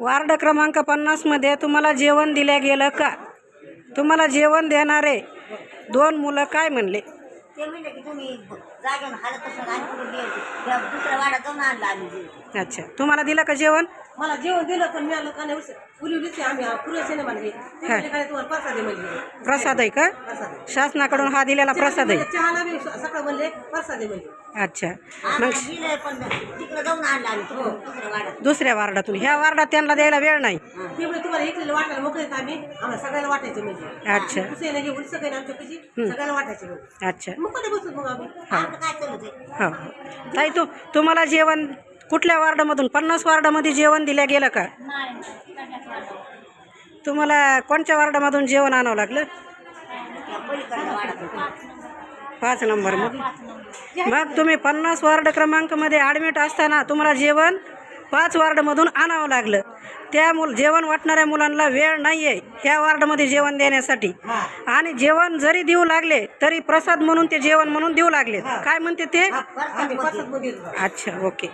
Ward क्रमांक पन्नासमध्ये तुम्हाला जेवण दिल्या गेलं का? तुम्हाला जेवण देणारे दोन मुलं काय म्हणले? ते म्हणले की तुम्ही जागेवर हालत असं आणि कुठून द्यायचं. त्या दुसऱ्या वाड्यात जाऊन आणलं आम्ही. जेवण. अच्छा. तुम्हाला दिलं का जेवण? मला जेवण दिलं पण मी आलं का नाही आम्ही. पुरेसे नाही म्हणले ते म्हणले काय तुम्हाला प्रसाद आहे म्हणले. प्रसाद आहे का? प्रसाद शासनाकडून हा दिलेला प्रसाद आहे. चहाला बी सकाळ म्हणले प्रसाद आहे अच्छा. दिलंय पण तिकडे जाऊन आणलं आम्ही तिकडून दुसऱ्या वाड्यात. दुसऱ्या वार्डातून. ह्या वार्डात त्यांना द्यायला वेळ नाही. ते म्हणजे तुम्हाला एकलेलं वाटायला मोकळे आहेत आम्ही. आम्हाला सगळ्याला वाटायचे म्हणजे. अच्छा. दुसरे नाही घेऊन सगळे आमच्या पैसे सगळ्याला वाटायचे म्हणजे अच्छा. मग कधी बसतो मग आम्ही? आमचं काय चालू ते? हो. ताई तू तुम्हाला जेवण कुठल्या वार्डामधून? पन्नास वार्डामध्ये जेवण दिलं गेलं का? तुम्हाला कोणत्या वार्डामधून जेवण आणावं लागलं? पाच नंबर मग. मग तुम्ही पन्नास वार्ड क्रमांकमध्ये ॲडमिट असताना तुम्हाला जेवण पाच वार्डमधून आणावं लागलं. त्या मुल जेवण वाटणाऱ्या मुलांना वेळ नाही आहे ह्या वार्डमध्ये जेवण देण्यासाठी. आणि जेवण जरी देऊ लागले तरी प्रसाद म्हणून ते जेवण म्हणून देऊ लागले काय म्हणते ते? अच्छा ओके.